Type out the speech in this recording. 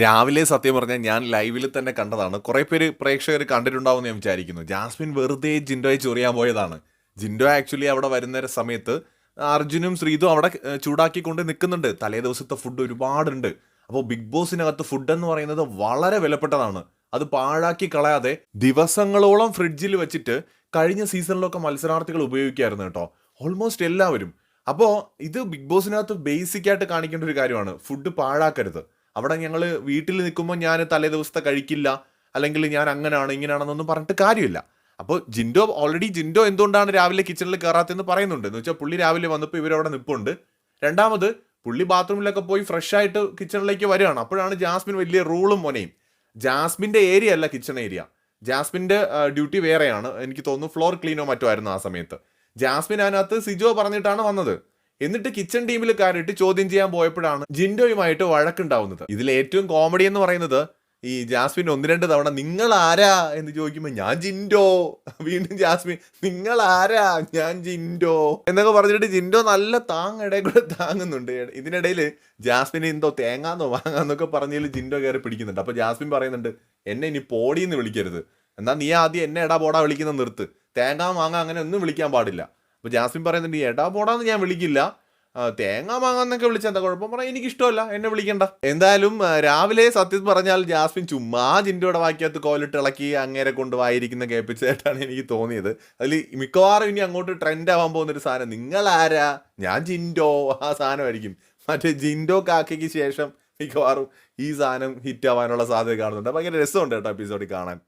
രാവിലെ സത്യം പറഞ്ഞാൽ ഞാൻ ലൈവിൽ തന്നെ കണ്ടതാണ്. കുറേ പേര് പ്രേക്ഷകർ കണ്ടിട്ടുണ്ടാവും ഞാൻ വിചാരിക്കുന്നു. ജാസ്മിൻ വെറുതെ ജിൻഡോയെ ചൊറിയാൻ പോയതാണ്. ജിൻഡോ ആക്ച്വലി അവിടെ വരുന്ന സമയത്ത് അർജുനും ശ്രീതും അവിടെ ചൂടാക്കി ചൂടാക്കിക്കൊണ്ട് നിൽക്കുന്നുണ്ട്. തലേ ദിവസത്തെ ഫുഡ് ഒരുപാടുണ്ട്. അപ്പോൾ ബിഗ് ബോസിനകത്ത് ഫുഡ് എന്ന് പറയുന്നത് വളരെ വിലപ്പെട്ടതാണ്. അത് പാഴാക്കി കളയാതെ ദിവസങ്ങളോളം ഫ്രിഡ്ജിൽ വെച്ചിട്ട് കഴിഞ്ഞ സീസണിലൊക്കെ മത്സരാർത്ഥികൾ ഉപയോഗിക്കായിരുന്നു കേട്ടോ. ഓൾമോസ്റ്റ് എല്ലാവരും. അപ്പോൾ ഇത് ബിഗ് ബോസിനകത്ത് ബേസിക് ആയിട്ട് കാണിക്കേണ്ട ഒരു കാര്യമാണ്. ഫുഡ് പാഴാക്കരുത്. അവിടെ ഞങ്ങൾ വീട്ടിൽ നിൽക്കുമ്പോൾ ഞാൻ തലേ ദിവസത്തെ കഴിക്കില്ല അല്ലെങ്കിൽ ഞാൻ അങ്ങനെയാണ് ഇങ്ങനെയാണെന്നൊന്നും പറഞ്ഞിട്ട് കാര്യമില്ല. അപ്പോൾ ജിൻഡോ ഓൾറെഡി ജിൻഡോ എന്തുകൊണ്ടാണ് രാവിലെ കിച്ചണിൽ കയറാത്തതെന്ന് പറയുന്നുണ്ട്. എന്ന് വെച്ചാൽ പുള്ളി രാവിലെ വന്നപ്പോൾ ഇവരവിടെ നിൽപ്പുണ്ട് രണ്ടാമത് പുള്ളി ബാത്റൂമിലൊക്കെ പോയി ഫ്രഷ് ആയിട്ട് കിച്ചണിലേക്ക് വരികയാണ്. അപ്പോഴാണ് ജാസ്മിൻ വലിയ റൂളും മോനെയും. ജാസ്മിന്റെ ഏരിയ അല്ല കിച്ചൺ ഏരിയ ജാസ്മിന്റെ ഡ്യൂട്ടി വേറെയാണ്. എനിക്ക് തോന്നുന്നു ഫ്ലോർ ക്ലീനോ മറ്റോ ആയിരുന്നു ആ സമയത്ത്. ജാസ്മിൻ അതിനകത്ത് സിജോ പറഞ്ഞിട്ടാണ് വന്നത്. എന്നിട്ട് കിച്ചൺ ടീമിൽ കയറിയിട്ട് ചോദ്യം ചെയ്യാൻ പോയപ്പോഴാണ് ജിൻഡോയുമായിട്ട് വഴക്കുണ്ടാവുന്നത്. ഇതിൽ ഏറ്റവും കോമഡി എന്ന് പറയുന്നത് ഈ ജാസ്മിൻ ഒന്ന് രണ്ട് തവണ നിങ്ങൾ ആരാ? എന്ന് ചോദിക്കുമ്പോൾ ഞാൻ ജിൻഡോ. വീണ്ടും ജാസ്മിൻ നിങ്ങൾ ആരാ? ഞാൻ ജിൻഡോ. എന്നൊക്കെ പറഞ്ഞിട്ട് ജിൻഡോ നല്ല താങ് ഇടയിൽ കൂടെ താങ്ങുന്നുണ്ട്. ഇതിനിടയിൽ ജാസ്മിൻ എന്തോ തേങ്ങാന്നോ വാങ്ങാന്നൊക്കെ പറഞ്ഞതിൽ ജിൻഡോ കയറി പിടിക്കുന്നുണ്ട്. അപ്പൊ ജാസ്മിൻ പറയുന്നുണ്ട് എന്നെ ഇനി പോടിയെന്ന് വിളിക്കരുത്. എന്നാ നീ ആദ്യം എന്നെ എടാ പോടാ വിളിക്കുന്ന നിർത്ത്. തേങ്ങ വാങ്ങാ അങ്ങനെ ഒന്നും വിളിക്കാൻ പാടില്ല. അപ്പൊ ജാസ്മിൻ പറയുന്നുണ്ട് "ഈ എടാ പോടാന്ന് ഞാൻ വിളിക്കില്ല. തേങ്ങ മാങ്ങാന്നൊക്കെ വിളിച്ച എന്താ കുഴപ്പം? പറയാം എനിക്ക് ഇഷ്ടമല്ല എന്നെ വിളിക്കണ്ട. എന്തായാലും രാവിലെ സത്യം പറഞ്ഞാൽ ജാസ്മിൻ ചുമ്മാ ജിൻഡോയുടെ വാക്കിയകത്ത് കോലിട്ട് ഇളക്കി അങ്ങേരെ കൊണ്ട് വായിരിക്കുന്ന കേൾപ്പിച്ചതായിട്ടാണ് എനിക്ക് തോന്നിയത്. അതിൽ മിക്കവാറും ഇനി അങ്ങോട്ട് ട്രെൻഡ് ആവാൻ പോകുന്ന ഒരു സാധനം നിങ്ങൾ ആരാ ഞാൻ ജിൻഡോ. ആ സാധനമായിരിക്കും. മറ്റേ ജിൻഡോ കാക്കയ്ക്ക് ശേഷം മിക്കവാറും ഈ സാധനം ഹിറ്റ് ആവാനുള്ള സാധ്യത കാണുന്നുണ്ട്. ഭയങ്കര രസമുണ്ട് കേട്ടോ എപ്പിസോഡിൽ കാണാൻ.